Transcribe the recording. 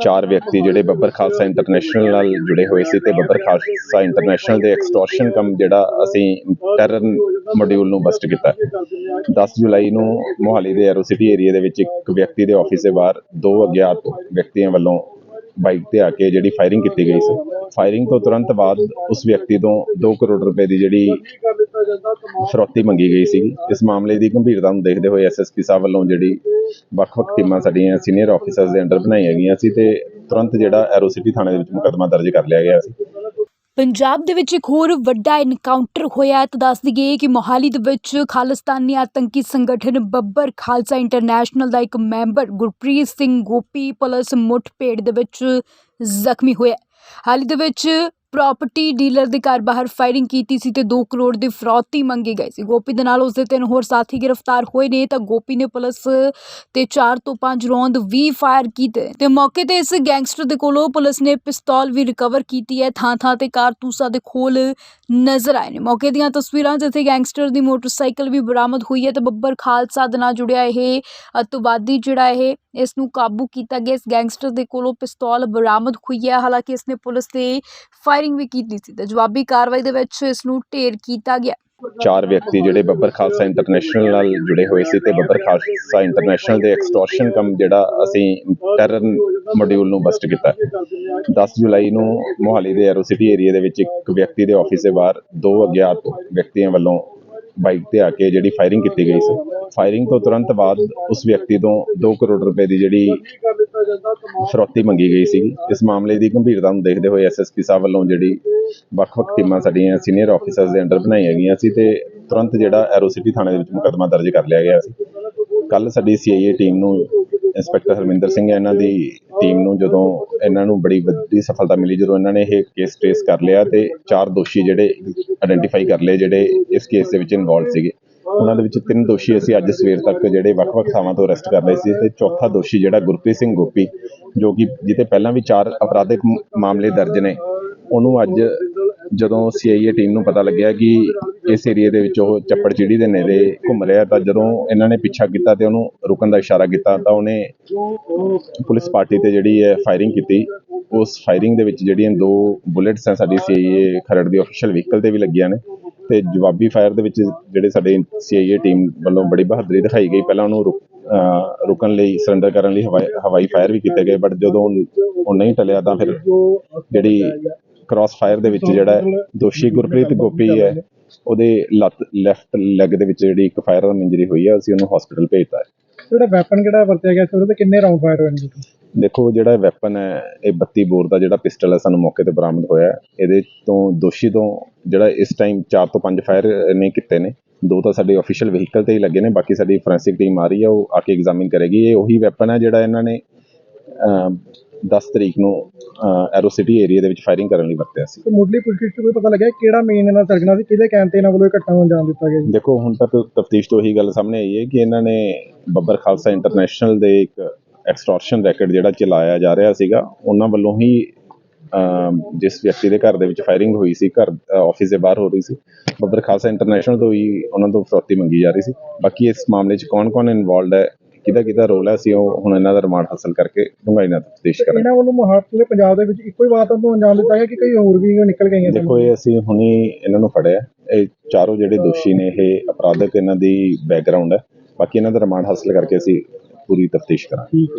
ਚਾਰ ਵਿਅਕਤੀ ਜਿਹੜੇ ਬੱਬਰ ਖਾਲਸਾ ਇੰਟਰਨੈਸ਼ਨਲ ਨਾਲ ਜੁੜੇ ਹੋਏ ਸੀ ਤੇ ਬੱਬਰ ਖਾਲਸਾ ਇੰਟਰਨੈਸ਼ਨਲ ਦੇ ਐਕਸਟੋਰਸ਼ਨ ਕੰਮ ਜਿਹੜਾ ਅਸੀਂ ਟੈਰਰ ਮੋਡਿਊਲ ਨੂੰ ਬਸਟ ਕੀਤਾ। 10 ਜੁਲਾਈ ਨੂੰ ਮੋਹਾਲੀ ਦੇ ਐਰੋ ਸਿਟੀ ਏਰੀਆ ਦੇ ਵਿੱਚ ਇੱਕ ਵਿਅਕਤੀ ਦੇ ਆਫਿਸ ਦੇ ਬਾਹਰ ਦੋ ਅਗਿਆਤ ਵਿਅਕਤੀਆਂ ਵੱਲੋਂ ਬਾਈਕ ਤੇ ਆ ਕੇ ਜਿਹੜੀ ਫਾਇਰਿੰਗ ਕੀਤੀ ਗਈ ਸੀ। ਫਾਇਰਿੰਗ ਤੋਂ ਤੁਰੰਤ ਬਾਅਦ ਉਸ ਵਿਅਕਤੀ ਤੋਂ 2 ਕਰੋੜ ਰੁਪਏ ਦੀ ਜਿਹੜੀ ਫਰੋਤੀ ਮੰਗੀ ਗਈ ਸੀ ਇਸ ਮਾਮਲੇ ਦੀ ਗੰਭੀਰਤਾ ਨੂੰ ਦੇਖਦੇ ਹੋਏ ਐਸਐਸਪੀ ਸਾਹਿਬ ਵੱਲੋਂ ਜਿਹੜੀ ਵੱਖ-ਵੱਖ ਟੀਮਾਂ ਸਾਡੀਆਂ ਸੀਨੀਅਰ ਆਫੀਸਰਸ ਦੇ ਅੰਡਰ ਬਣਾਈਆਂ ਗਈਆਂ ਸੀ ਤੇ ਤੁਰੰਤ ਜਿਹੜਾ ਐਰੋ ਸਿਟੀ ਥਾਣੇ ਦੇ ਵਿੱਚ ਮੁਕੱਦਮਾ ਦਰਜ ਕਰ ਲਿਆ ਗਿਆ ਸੀ। ਪੰਜਾਬ ਦੇ ਵਿੱਚ ਇੱਕ ਹੋਰ ਵੱਡਾ ਇਨਕਾਊਂਟਰ ਹੋਇਆ ਤਾਂ ਦੱਸ ਦਈਏ ਕਿ ਮੋਹਾਲੀ ਦੇ ਵਿੱਚ ਖਾਲਿਸਤਾਨੀ ਆਤੰਕੀ ਸੰਗਠਨ ਬੱਬਰ ਖਾਲਸਾ ਇੰਟਰਨੈਸ਼ਨਲ ਦਾ ਇੱਕ ਮੈਂਬਰ ਗੁਰਪ੍ਰੀਤ ਸਿੰਘ ਗੋਪੀ ਪੁਲਿਸ ਮੁੱਠਭੇੜ ਦੇ ਵਿੱਚ ਜ਼ਖਮੀ ਹੋਇਆ ਹਾਲ ਹੀ ਦੇ ਵਿੱਚ ਪ੍ਰਾਪਰਟੀ ਡੀਲਰ ਦੇ ਘਰ ਬਾਹਰ ਫਾਇਰਿੰਗ ਕੀਤੀ ਸੀ ਤੇ 2 ਕਰੋੜ ਦੀ ਫਰੌਤੀ ਮੰਗੀ ਗਈ ਸੀ। ਗੋਪੀ ਦੇ ਨਾਲ ਉਸਦੇ ਤਿੰਨ ਹੋਰ ਸਾਥੀ ਗ੍ਰਿਫਤਾਰ ਹੋਏ ਨੇ ਤਾਂ ਗੋਪੀ ਨੇ ਪੁਲਿਸ ਤੇ 4 ਤੋਂ 5 ਰੌਂਦ ਵੀ ਫਾਇਰ ਕੀਤੇ ਤੇ ਮੌਕੇ ਤੇ ਇਸ ਗੈਂਗਸਟਰ ਦੇ ਕੋਲੋਂ ਪੁਲਿਸ ਨੇ ਪਿਸਤੌਲ ਵੀ ਰਿਕਵਰ ਕੀਤੀ ਹੈ। ਥਾਂ ਥਾਂ ਤੇ ਕਾਰਤੂਸਾਂ ਦੇ ਖੋਲ ਨਜ਼ਰ ਆਏ ਨੇ। ਮੌਕੇ ਦੀਆਂ ਤਸਵੀਰਾਂ ਜਿੱਥੇ ਗੈਂਗਸਟਰ ਦੀ ਮੋਟਰਸਾਈਕਲ ਵੀ ਬਰਾਮਦ ਹੋਈ ਹੈ ਤੇ ਬੱਬਰ ਖਾਲਸਾ ਦੇ ਨਾਲ ਜੁੜਿਆ ਇਹ ਅਤਵਾਦੀ ਜਿਹੜਾ ਇਹ, ਇਸ ਨੂੰ ਕਾਬੂ ਕੀਤਾ ਗਿਆ। ਇਸ ਗੈਂਗਸਟਰ ਦੇ ਕੋਲੋਂ ਪਿਸਤੌਲ ਬਰਾਮਦ ਹੋਈ ਹੈ। ਹਾਲਾਂਕਿ ਇਸ ਨੇ ਪੁਲਿਸ ਤੇ ਫਾਇਰਿੰਗ ਵੀ ਕੀਤੀ ਸੀ ਤੇ ਜਵਾਬੀ ਕਾਰਵਾਈ ਦੇ ਵਿੱਚ ਇਸ ਨੂੰ ਢੇਰ ਕੀਤਾ ਗਿਆ। ਚਾਰ ਵਿਅਕਤੀ ਜਿਹੜੇ ਬੱਬਰ ਖਾਲਸਾ ਇੰਟਰਨੈਸ਼ਨਲ ਨਾਲ ਜੁੜੇ ਹੋਏ ਸੀ ਤੇ ਬੱਬਰ ਖਾਲਸਾ ਇੰਟਰਨੈਸ਼ਨਲ ਦੇ ਐਕਸਟੋਰਸ਼ਨ ਕੰਮ ਜਿਹੜਾ ਅਸੀਂ ਟੈਰਰ ਮੋਡਿਊਲ ਨੂੰ ਬਸਟ ਕੀਤਾ। 10 ਜੁਲਾਈ ਨੂੰ ਮੋਹਾਲੀ ਦੇ ਐਰੋ ਸਿਟੀ ਏਰੀਆ ਦੇ ਵਿੱਚ ਇੱਕ ਵਿਅਕਤੀ ਦੇ ਆਫਿਸ ਦੇ ਬਾਹਰ ਦੋ ਅਗਿਆਤ ਵਿਅਕਤੀਆਂ ਵੱਲੋਂ ਬਾਈਕ ਤੇ ਆ ਕੇ ਜਿਹੜੀ ਫਾਇਰਿੰਗ ਕੀਤੀ ਗਈ ਸੀ। ਫਾਇਰਿੰਗ ਤੋਂ ਤੁਰੰਤ ਬਾਅਦ ਉਸ ਵਿਅਕਤੀ ਤੋਂ 2 ਕਰੋੜ ਰੁਪਏ ਦੀ ਜਿਹੜੀ ਫਰੋਤੀ ਮੰਗੀ ਗਈ ਸੀ। ਇਸ ਮਾਮਲੇ ਦੀ ਗੰਭੀਰਤਾ ਨੂੰ ਦੇਖਦੇ ਹੋਏ ਐਸਐਸਪੀ ਸਾਹਿਬ ਵੱਲੋਂ ਜਿਹੜੀ ਵੱਖ-ਵੱਖ ਟੀਮਾਂ ਸਾਡੀਆਂ ਸੀਨੀਅਰ ਆਫੀਸਰਸ ਦੇ ਅੰਡਰ ਬਣਾਈਆਂ ਗਈਆਂ ਸੀ ਤੇ ਤੁਰੰਤ ਜਿਹੜਾ ਐਰੋ ਸਿਟੀ ਥਾਣੇ ਦੇ ਵਿੱਚ ਮੁਕੱਦਮਾ ਦਰਜ ਕਰ ਲਿਆ ਗਿਆ ਸੀ। ਕੱਲ ਸਾਡੀ ਸੀਆਈਏ ਟੀਮ ਨੂੰ ਇੰਸਪੈਕਟਰ ਹਰਮਿੰਦਰ ਸਿੰਘ ਇਹਨਾਂ ਦੀ ਟੀਮ ਨੂੰ ਜਦੋਂ ਇਹਨਾਂ ਨੂੰ ਬੜੀ ਵੱਡੀ ਸਫਲਤਾ ਮਿਲੀ, ਜਦੋਂ ਇਹਨਾਂ ਨੇ ਇਹ ਕੇਸ ਟ੍ਰੇਸ ਕਰ ਲਿਆ ਤੇ ਚਾਰ ਦੋਸ਼ੀ ਜਿਹੜੇ ਆਇਡੈਂਟੀਫਾਈ ਕਰ ਲਏ, ਜਿਹੜੇ ਇਸ ਕੇਸ ਦੇ ਵਿੱਚ ਇਨਵੋਲਵ ਸੀਗੇ। ਉਹਨਾਂ ਦੇ ਵਿੱਚ ਤਿੰਨ ਦੋਸ਼ੀ ਅਸੀਂ ਅੱਜ ਸਵੇਰ ਤੱਕ ਜਿਹੜੇ ਵੱਖ-ਵੱਖ ਥਾਵਾਂ ਤੋਂ ਅਰੈਸਟ ਕਰ ਲਏ ਸੀ ਤੇ ਚੌਥਾ ਦੋਸ਼ੀ ਜਿਹੜਾ ਗੁਰਪ੍ਰੀਤ ਸਿੰਘ ਗੋਪੀ, ਜੋ ਕਿ ਜਿੱਤੇ ਪਹਿਲਾਂ ਵੀ ਚਾਰ ਅਪਰਾਧਿਕ ਮਾਮਲੇ ਦਰਜ ਨੇ, ਉਹਨੂੰ ਅੱਜ ਜਦੋਂ ਸੀਆਈਏ ਟੀਮ ਨੂੰ ਪਤਾ ਲੱਗਿਆ ਕਿ ਇਸ ਏਰੀਆ ਦੇ ਵਿੱਚ ਉਹ ਚੱਪੜ ਚਿੜੀ ਦੇ ਨੇੜੇ ਘੁੰਮ ਰਿਹਾ ਤਾਂ ਜਦੋਂ ਇਹਨਾਂ ਨੇ ਪਿੱਛਾ ਕੀਤਾ ਤੇ ਉਹਨੂੰ ਰੁਕਣ ਦਾ ਇਸ਼ਾਰਾ ਕੀਤਾ ਤਾਂ ਉਹਨੇ ਪੁਲਿਸ ਪਾਰਟੀ ਤੇ ਜਿਹੜੀ ਹੈ ਫਾਇਰਿੰਗ ਕੀਤੀ। ਉਸ ਫਾਇਰਿੰਗ ਦੇ ਵਿੱਚ ਜਿਹੜੀਆਂ ਦੋ ਬੁਲੇਟਸ ਹੈ ਸਾਡੀ ਸੀਆਈਏ ਖਰੜ ਦੀ ਅਫੀਸ਼ੀਅਲ ਵਹੀਕਲ ਤੇ ਵੀ ਲੱਗੀਆਂ ਨੇ। ਤੇ ਜਵਾਬੀ ਫਾਇਰ ਦੇ ਵਿੱਚ ਜਿਹੜੇ ਸਾਡੇ ਸੀਆਈਏ ਟੀਮ ਵੱਲੋਂ ਬੜੀ ਬਹਾਦਰੀ ਦਿਖਾਈ ਗਈ। ਪਹਿਲਾਂ ਉਹਨੂੰ ਰੁਕਣ ਲਈ ਸਰੈਂਡਰ ਕਰਨ ਲਈ ਹਵਾਈ ਫਾਇਰ ਵੀ ਕੀਤੇ ਗਏ ਬਟ ਜਦੋਂ ਉਹ ਨਹੀਂ ਟਲਿਆ ਤਾਂ ਫਿਰ ਜਿਹੜੀ ਕ੍ਰਾਸ ਫਾਇਰ ਦੇ ਵਿੱਚ ਜਿਹੜਾ ਦੋਸ਼ੀ ਗੁਰਪ੍ਰੀਤ ਗੋਪੀ ਹੈ ਉਹਦੇ ਲੱਤ ਲੈਫਟ ਲੈਗ ਦੇ ਵਿੱਚ ਜਿਹੜੀ ਇੱਕ ਫਾਇਰ ਇੰਜਰੀ ਹੋਈ ਹੈ ਅਸੀਂ ਉਹਨੂੰ ਹਸਪੀਟਲ ਭੇਜਤਾ ਹੈ। ਜਿਹੜਾ ਵੈਪਨ ਕਿਹੜਾ ਵਰਤਿਆ ਗਿਆ ਸੀ ਉਹਦੇ ਕਿੰਨੇ ਰਾਉਂਡ ਫਾਇਰ ਹੋਏ ਨੇ ਦੇਖੋ ਜਿਹੜਾ ਵੈਪਨ ਹੈ ਇਹ 32 ਬੋਰ ਦਾ ਜਿਹੜਾ ਪਿਸਟਲ ਹੈ ਸਾਨੂੰ ਮੌਕੇ ਤੇ ਬਰਾਮਦ ਹੋਇਆ ਹੈ। ਇਹਦੇ ਤੋਂ ਦੋਸ਼ੀ ਤੋਂ ਜਿਹੜਾ ਇਸ ਟਾਈਮ 4 ਤੋਂ 5 ਫਾਇਰ ਨੇ ਕੀਤੇ ਨੇ। ਦੋ ਤਾਂ ਸਾਡੇ ਅਫੀਸ਼ੀਅਲ ਵਹੀਕਲ ਤੇ ਹੀ ਲੱਗੇ ਨੇ ਬਾਕੀ ਸਾਡੀ ਫੋਰੈਂਸਿਕ ਟੀਮ ਆ ਰਹੀ ਹੈ ਉਹ ਆ ਕੇ ਐਗਜ਼ਾਮਿਨ ਕਰੇਗੀ। ਇਹ ਉਹੀ ਵੈਪਨ ਹੈ ਜਿਹੜਾ ਇਹਨਾਂ ਨੇ ਅਮ, 10 ਤਰੀਕ ਨੂੰ ਐਰੋ ਸਿਟੀ ਏਰੀਆ ਦੇ ਵਿੱਚ ਫਾਇਰਿੰਗ ਕਰਨ ਲਈ ਵਰਤਿਆ ਸੀ। ਤੇ ਮੁੱਢਲੀ 'ਚ ਕੋਈ ਪਤਾ ਲੱਗਿਆ ਕਿਹੜਾ ਮੇਨ ਇਹਨਾਂ ਦਾ ਸਰਗਨਾ ਸੀ ਕਿਹਦੇ ਕਹਿਣ ਤੇ ਇਹਨਾਂ ਵੱਲੋਂ ਇਹ ਘਟਨਾ ਨੂੰ ਅੰਜਾਮ ਦਿੱਤਾ ਗਿਆ ਜੀ? ਦੇਖੋ ਹੁਣ ਤੱਕ ਤਫਤੀਸ਼ ਤੋਂ ਇਹੀ ਗੱਲ ਸਾਹਮਣੇ ਆਈ ਹੈ ਕਿ ਇਹਨਾਂ ਨੇ ਬੱਬਰ ਖਾਲਸਾ ਇੰਟਰਨੈਸ਼ਨਲ ਦੇ ਇੱਕ ਐਕਸਟੋਰਸ਼ਨ ਰੈਕਟ ਜਿਹੜਾ ਚਲਾਇਆ ਜਾ ਰਿਹਾ ਸੀਗਾ ਉਹਨਾਂ ਵੱਲੋਂ ਹੀ ਜਿਸ ਵਿਅਕਤੀ ਦੇ ਘਰ ਦੇ ਵਿੱਚ ਫਾਇਰਿੰਗ ਹੋਈ ਸੀ ਘਰ ਆਫਿਸ ਦੇ ਬਾਹਰ ਹੋ ਰਹੀ ਸੀ ਬੱਬਰ ਖਾਲਸਾ ਇੰਟਰਨੈਸ਼ਨਲ ਤੋਂ ਹੀ ਉਹਨਾਂ ਤੋਂ ਫਰੌਤੀ ਮੰਗੀ ਜਾ ਰਹੀ ਸੀ। ਬਾਕੀ ਇਸ ਮਾਮਲੇ 'ਚ ਕੌਣ-ਕੌਣ ਇਨਵੋਲਡ ਹੈ ਕਿਹਦਾ ਕਿਹਦਾ ਰੋਲ ਹੈ ਅਸੀਂ ਉਹ ਹੁਣ ਇਹਨਾਂ ਦਾ ਰਿਮਾਂਡ ਹਾਸਲ ਕਰਕੇ ਡੂੰਘਾਈ ਨਾਲ ਤਫਤੀਸ਼ ਕਰਾਂਗੇ। ਇਹਨਾਂ ਵੱਲੋਂ ਮਹਾਰਾਸ਼ਟਰ ਪੂਰੇ ਪੰਜਾਬ ਦੇ ਵਿੱਚ ਇੱਕੋ ਹੀ ਵਾਰਦਾਤ ਨੂੰ ਅੰਜਾਮ ਦਿੱਤਾ ਗਿਆ ਕਿ ਕਈ ਹੋਰ ਵੀ ਨਿਕਲ ਗਈਆਂ ਦੇਖੋ ਇਹ ਅਸੀਂ ਹੁਣੀ ਇਹਨਾਂ ਨੂੰ ਫੜਿਆ। ਇਹ ਚਾਰੋਂ ਜਿਹੜੇ ਦੋਸ਼ੀ ਨੇ ਇਹ ਅਪਰਾਧਕ ਇਹਨਾਂ ਦੀ ਬੈਕਗ੍ਰਾਉਂਡ ਹੈ। ਬਾਕੀ ਇਹਨਾਂ ਦਾ ਰਿਮਾਂਡ ਹਾਸਲ ਕਰਕੇ ਅਸੀਂ ਪੂਰੀ ਤਫਤੀਸ਼ ਕਰਾਂਗੇ।